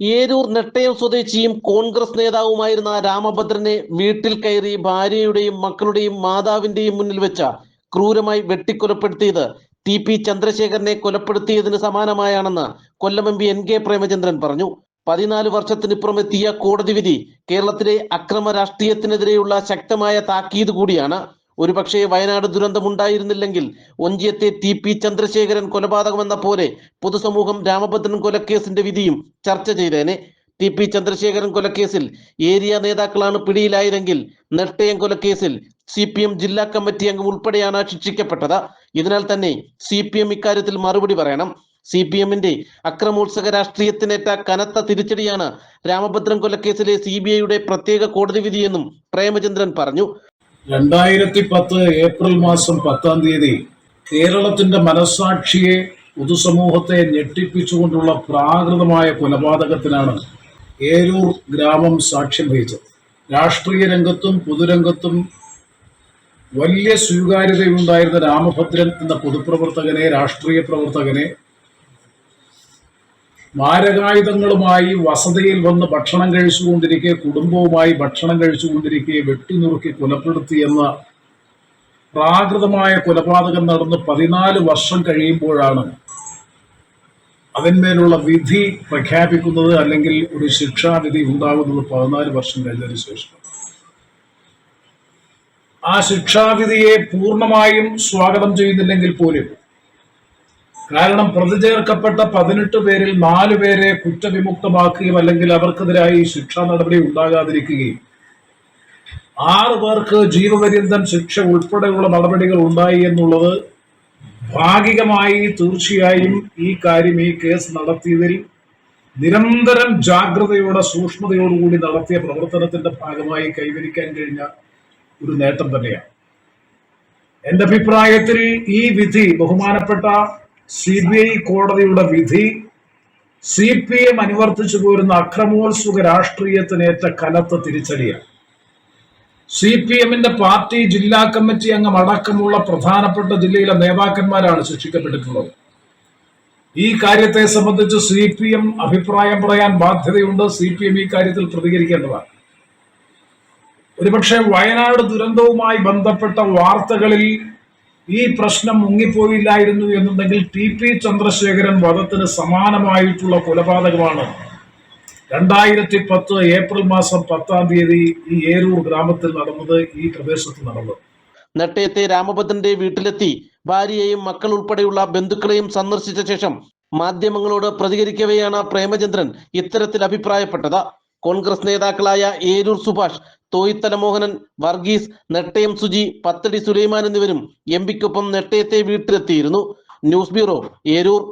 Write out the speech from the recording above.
ഏരൂർ നെട്ടയം സ്വദേശിയും കോൺഗ്രസ് നേതാവുമായിരുന്ന രാമഭദ്രനെ വീട്ടിൽ കയറി ഭാര്യയുടെയും മക്കളുടെയും മാതാവിന്റെയും മുന്നിൽ വെച്ച ക്രൂരമായി വെട്ടിക്കൊലപ്പെടുത്തിയത് ടി പി ചന്ദ്രശേഖരനെ കൊലപ്പെടുത്തിയതിന് സമാനമായാണെന്ന് Kollam M P N K Premachandran പറഞ്ഞു. പതിനാല് വർഷത്തിനിപ്പുറമെത്തിയ കോടതി വിധി കേരളത്തിലെ അക്രമ രാഷ്ട്രീയത്തിനെതിരെയുള്ള ശക്തമായ താക്കീത് കൂടിയാണ്. ഒരുപക്ഷെ വയനാട് ദുരന്തമുണ്ടായിരുന്നില്ലെങ്കിൽ ഒഞ്ചിയത്തെ ടി പി ചന്ദ്രശേഖരൻ കൊലപാതകമെന്ന പോലെ പൊതുസമൂഹം രാമഭദ്രൻ കൊലക്കേസിന്റെ വിധിയും ചർച്ച ചെയ്തേനെ. ടി പി ചന്ദ്രശേഖരൻ കൊലക്കേസിൽ ഏരിയ നേതാക്കളാണ് പിടിയിലായതെങ്കിൽ നെട്ടയം കൊലക്കേസിൽ സി പി എം ജില്ലാ കമ്മിറ്റി അംഗം ഉൾപ്പെടെയാണ് ശിക്ഷിക്കപ്പെട്ടത്. ഇതിനാൽ തന്നെ സി പി എം ഇക്കാര്യത്തിൽ മറുപടി പറയണം. സി പി എമ്മിന്റെ അക്രമോത്സക രാഷ്ട്രീയത്തിനേറ്റ കനത്ത തിരിച്ചടിയാണ് രാമഭദ്രൻ കൊലക്കേസിലെ സി ബി ഐയുടെ പ്രത്യേക കോടതി വിധിയെന്നും പ്രേമചന്ദ്രൻ പറഞ്ഞു. രണ്ടായിരത്തി പത്ത് ഏപ്രിൽ മാസം പത്താം തീയതി കേരളത്തിന്റെ മനസാക്ഷിയെ പൊതുസമൂഹത്തെ ഞെട്ടിപ്പിച്ചുകൊണ്ടുള്ള പ്രാകൃതമായ കൊലപാതകത്തിനാണ് ഏരൂർ ഗ്രാമം സാക്ഷ്യം വഹിച്ചത്. രാഷ്ട്രീയ രംഗത്തും പൊതുരംഗത്തും വലിയ സ്വീകാര്യതയുണ്ടായിരുന്ന രാമഭദ്രൻ എന്ന പൊതുപ്രവർത്തകനെ രാഷ്ട്രീയ പ്രവർത്തകനെ മാരകായുധങ്ങളുമായി വസതിയിൽ വന്ന് ഭക്ഷണം കഴിച്ചുകൊണ്ടിരിക്കെ കുടുംബവുമായി ഭക്ഷണം കഴിച്ചുകൊണ്ടിരിക്കെ വെട്ടിനുറുക്കി കൊലപ്പെടുത്തിയെന്ന് പ്രാകൃതമായ കൊലപാതകം നടന്ന് പതിനാല് വർഷം കഴിയുമ്പോഴാണ് അതിന്മേലുള്ള വിധി പ്രഖ്യാപിക്കുന്നത് അല്ലെങ്കിൽ ഒരു ശിക്ഷാവിധി ഉണ്ടാകുന്നത് പതിനാല് വർഷം കഴിഞ്ഞതിന് ശേഷം. ആ ശിക്ഷാവിധിയെ പൂർണമായും സ്വാഗതം ചെയ്യുന്നില്ലെങ്കിൽ പോലും കാരണം പ്രതി ചേർക്കപ്പെട്ട പതിനെട്ട് പേരിൽ നാലു പേരെ കുറ്റവിമുക്തമാക്കുകയും അല്ലെങ്കിൽ അവർക്കെതിരായി ശിക്ഷാ നടപടി ഉണ്ടാകാതിരിക്കുകയും. ആറ് പേർക്ക് ജീവപര്യന്തം ശിക്ഷ ഉൾപ്പെടെയുള്ള നടപടികൾ ഉണ്ടായി എന്നുള്ളത് ഭാഗികമായി തീർച്ചയായും ഈ കാര്യം ഈ കേസ് നടത്തിയതിൽ നിരന്തരം ജാഗ്രതയോടെ സൂക്ഷ്മതയോടുകൂടി നടത്തിയ പ്രവർത്തനത്തിന്റെ ഭാഗമായി കൈവരിക്കാൻ കഴിഞ്ഞ ഒരു നേട്ടം തന്നെയാണ്. എന്റെ അഭിപ്രായത്തിൽ ഈ വിധി ബഹുമാനപ്പെട്ട സി ബി ഐ കോടതിയുടെ വിധി സി പി എം അനുവർത്തിച്ചു പോരുന്ന അക്രമോത്സുക രാഷ്ട്രീയത്തിനേറ്റ കനത്ത തിരിച്ചടിയാണ്. സി പി എമ്മിന്റെ പാർട്ടി ജില്ലാ കമ്മിറ്റി അംഗം അടക്കമുള്ള പ്രധാനപ്പെട്ട ജില്ലയിലെ നേതാക്കന്മാരാണ് ശിക്ഷിക്കപ്പെട്ടിട്ടുള്ളത്. ഈ കാര്യത്തെ സംബന്ധിച്ച് സി പി എം അഭിപ്രായം പറയാൻ ബാധ്യതയുണ്ട്. സി പി എം ഈ കാര്യത്തിൽ പ്രതികരിക്കേണ്ടതാണ്. ഒരുപക്ഷെ വയനാട് ദുരന്തവുമായി ബന്ധപ്പെട്ട വാർത്തകളിൽ ഈ പ്രശ്നം മുങ്ങിപ്പോയില്ലായിരുന്നു എന്നുണ്ടെങ്കിൽ ടി പി ചന്ദ്രശേഖരൻ വധത്തിന് സമാനമായിട്ടുള്ള കൊലപാതകമാണ്. രണ്ടായിരത്തി പത്ത് ഏപ്രിൽ മാസം പത്താം തീയതി ഈ ഏരൂർ ഗ്രാമത്തിൽ നടന്നത് ഈ പ്രദേശത്ത് നടന്നത്. നെട്ടയത്തെ രാമഭദ്രന്റെ വീട്ടിലെത്തി ഭാര്യയെയും മക്കൾ ഉൾപ്പെടെയുള്ള ബന്ധുക്കളെയും സന്ദർശിച്ച ശേഷം മാധ്യമങ്ങളോട് പ്രതികരിക്കവെയാണ് പ്രേമചന്ദ്രൻ ഇത്തരത്തിൽ അഭിപ്രായപ്പെട്ടത്. കോൺഗ്രസ് നേതാക്കളായ ഏരൂർ സുഭാഷ് തോയിത്തല മോഹനൻ വർഗീസ് നെട്ടയം സുജി പത്തടി സുലൈമാൻ എന്നിവരും എം പിക്കൊപ്പം നെട്ടയത്തെ വീട്ടിലെത്തിയിരുന്നു. News bureau Eroor.